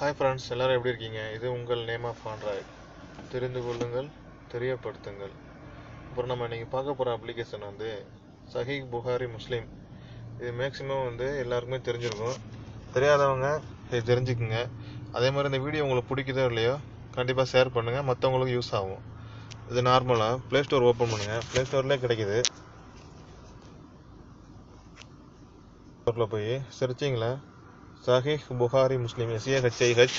Hi friends எல்லோரும் எப்படி இருக்கீங்க? இது உங்கள் நேம் ஆஃப் ஆண்ட்ராய்ட் தெரிந்து கொள்ளுங்கள் தெரியப்படுத்துங்கள். அப்புறம் நம்ம இன்றைக்கி பார்க்க போகிற அப்ளிகேஷன் வந்து சஹீக் புகாரி முஸ்லீம் இது மேக்ஸிமம் வந்து எல்லாருக்குமே தெரிஞ்சிருக்கும். தெரியாதவங்க இதை தெரிஞ்சுக்குங்க. அதே மாதிரி இந்த வீடியோ உங்களுக்கு பிடிக்குதோ இல்லையோ கண்டிப்பாக ஷேர் பண்ணுங்கள் மற்றவங்களுக்கு யூஸ் ஆகும். இது நார்மலாக ப்ளே ஸ்டோர் ஓப்பன் பண்ணுங்கள் ப்ளே ஸ்டோர்லேயே கிடைக்குது. ஸ்டோரில் போய் செர்ச்சிங்கில் Sahih Bukhari Muslim S A H I H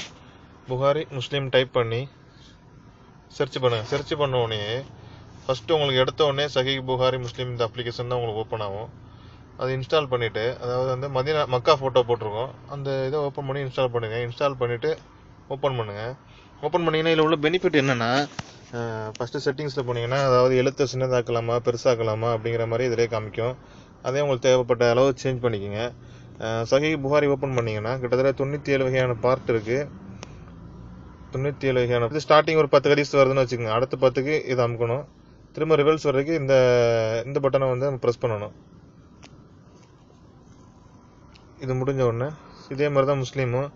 Bukhari Muslim type பண்ணி சர்ச் பண்ணுங்கள் சர்ச் பண்ண உடனே ஃபஸ்ட்டு உங்களுக்கு எடுத்த உடனே சஹீஹ் புகாரி முஸ்லீம் இந்த அப்ளிகேஷன் தான் உங்களுக்கு ஓப்பன் ஆகும். அது இன்ஸ்டால் பண்ணிவிட்டு அதாவது வந்து மதினா மக்கா ஃபோட்டோ போட்டிருக்கோம். அந்த இதை ஓப்பன் பண்ணி இன்ஸ்டால் பண்ணுங்கள் இன்ஸ்டால் பண்ணிவிட்டு ஓப்பன் பண்ணுங்கள் ஓப்பன் பண்ணிங்கன்னா இதில் உள்ள பெனிஃபிட் என்னென்னா ஃபஸ்ட்டு செட்டிங்ஸில் போனீங்கன்னா அதாவது எழுத்தை சின்னதாக்கலாமா பெருசாக்கலாமா அப்படிங்கிற மாதிரி இதிலே காமிக்கும். அதே உங்களுக்கு தேவைப்பட்ட அளவு சேஞ்ச் பண்ணிக்கோங்க. சஹி புகாரி ஓப்பன் பண்ணீங்கன்னா கிட்டத்தட்ட தொண்ணூற்றி ஏழு வகையான பார்ட் இருக்குது தொண்ணூற்றி ஏழு வகையான இது ஸ்டார்டிங் ஒரு பத்து ஹதீஸ் வருதுன்னு வச்சுக்கோங்க. அடுத்த பத்துக்கு இதை அமுக்கணும். திரும்ப ரிவல்ஸ் வர்றதுக்கு இந்த இந்த பட்டனை வந்து நம்ம ப்ரெஸ் பண்ணணும். இது முடிஞ்ச உடனே இதே மாதிரி தான் முஸ்லீமும்.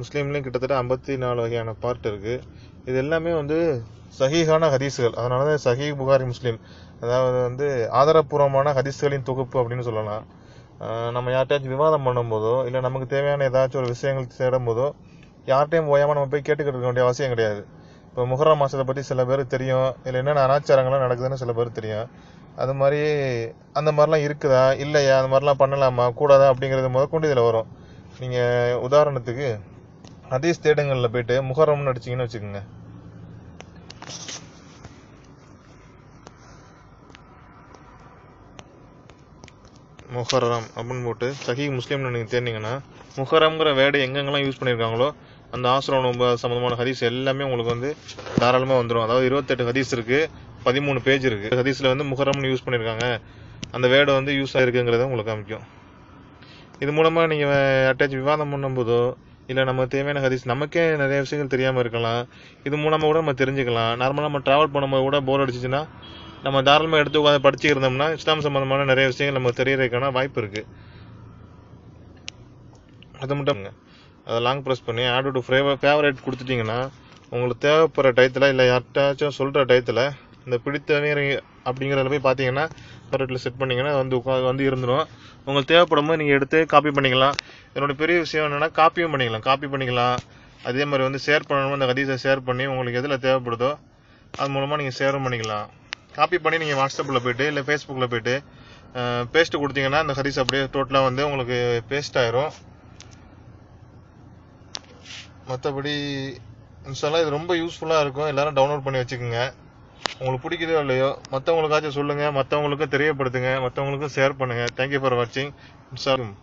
முஸ்லீம்லேயும் கிட்டத்தட்ட ஐம்பத்தி நாலு வகையான பார்ட் இருக்குது இது எல்லாமே வந்து சஹீஹான ஹதீஸுகள். அதனால தான் சஹீ புகாரி முஸ்லீம். அதாவது வந்து ஆதாரப்பூர்வமான ஹதீஸ்களின் தொகுப்பு அப்படின்னு சொல்லலாம். நம்ம யார்கிட்டயாச்சும் விவாதம் பண்ணும்போதோ இல்லை நமக்கு தேவையான ஏதாச்சும் ஒரு விஷயங்கள் தேடும் போதோ யார்கிட்டையும் ஓயாமல் நம்ம போய் கேட்டுக்கிட்டு இருக்க வேண்டிய அவசியம் கிடையாது. இப்போ முகரம் மாதத்தை பற்றி சில பேர் தெரியும். இல்லை என்னென்ன அனாச்சாரங்கள்லாம் நடக்குதுன்னு சில பேர் தெரியும். அது மாதிரி அந்த மாதிரிலாம் இருக்குதா? இல்லையா? அந்த மாதிரிலாம் பண்ணலாமா? கூடாதா? அப்படிங்கிறது முதற்கொண்டு இதில் வரும். நீங்கள் உதாரணத்துக்கு அதே தேடுங்களில் போயிட்டு முகரம்னு அடிச்சிங்கன்னு வச்சுக்கோங்க. முஹரம் அப்படின்னு போட்டு சஹி முஸ்லீம்னு நீங்கள் தேர்ந்தீங்கன்னா முஹரம்ங்கிற வேர்டு எங்கெங்கெல்லாம் யூஸ் பண்ணியிருக்காங்களோ அந்த ஆசிரம் சம்மந்தமான ஹதீஸ் எல்லாமே உங்களுக்கு வந்து தாராளமாக வந்துடும் அதாவது இருபத்தெட்டு ஹதீஸ் இருக்குது பதிமூணு பேஜ் இருக்குது ஹதீஸில் வந்து முஹரம்னு யூஸ் பண்ணியிருக்காங்க. அந்த வேர்டு வந்து யூஸ் ஆகிருக்குங்கிறத உங்களுக்கு காமிக்கும். இது மூலமாக நீங்கள் அட்டாச் விவாதம் பண்ணும்போதோ இல்லை நம்ம தேவையான ஹதீஸ் நமக்கே நிறைய விஷயங்கள் தெரியாமல் இருக்கலாம். இது மூலமாக கூட நம்ம தெரிஞ்சுக்கலாம். நார்மலாக நம்ம ட்ராவல் பண்ணும்போது கூட போர் அடிச்சிச்சுன்னா நம்ம தாராளமாக எடுத்து உட்காந்து படிச்சுட்டு இருந்தோம்னா இஸ்லாம் சம்மந்தமான நிறைய விஷயங்கள் நமக்கு தெரியறதுக்கான வாய்ப்பு இருக்குது அது மட்டும் அதை லாங் ப்ரெஸ் பண்ணி ஆட் டு ஃபேவர் ஃபேவரேட் கொடுத்துட்டிங்கன்னா உங்களுக்கு தேவைப்படுற டயத்தில் இல்லை யார்ட்டாச்சும் சொல்கிற டயத்தில் இந்த பிடித்தவங்க அப்படிங்கிறத போய் பார்த்தீங்கன்னா ஃபேவரேட்டில் செட் பண்ணிங்கன்னா வந்து உட்கா வந்து இருந்துடும் உங்களுக்கு தேவைப்படும் போது நீங்கள் எடுத்து காப்பி பண்ணிக்கலாம். என்னோட பெரிய விஷயம் என்னென்னா காப்பியும் பண்ணிக்கலாம். காப்பி பண்ணிக்கலாம். அதே மாதிரி வந்து ஷேர் பண்ணணும். அந்த கதீஸை ஷேர் பண்ணி உங்களுக்கு எதில் தேவைப்படுதோ அது மூலமாக நீங்கள் ஷேரும் பண்ணிக்கலாம். காப்பி பண்ணி நீங்கள் வாட்ஸ்அப்பில் போய்ட்டு இல்லை ஃபேஸ்புக்கில் போய்ட்டு பேஸ்ட்டு கொடுத்தீங்கன்னா அந்த ஹரிஸ் அப்படியே டோட்டலாக வந்து உங்களுக்கு பேஸ்ட் ஆயிரும். மற்றபடி இன்ஸ்டாலாம் இது ரொம்ப யூஸ்ஃபுல்லாக இருக்கும். எல்லோரும் டவுன்லோட் பண்ணி வச்சுக்கோங்க. உங்களுக்கு பிடிக்குதோ இல்லையோ மற்றவங்களுக்காச்சும் சொல்லுங்கள் மற்றவங்களுக்கும் தெரியப்படுத்துங்க. மற்றவங்களுக்கும் ஷேர் பண்ணுங்கள் தேங்க்யூ ஃபார் வாட்சிங் இன்ஸ்டாலும்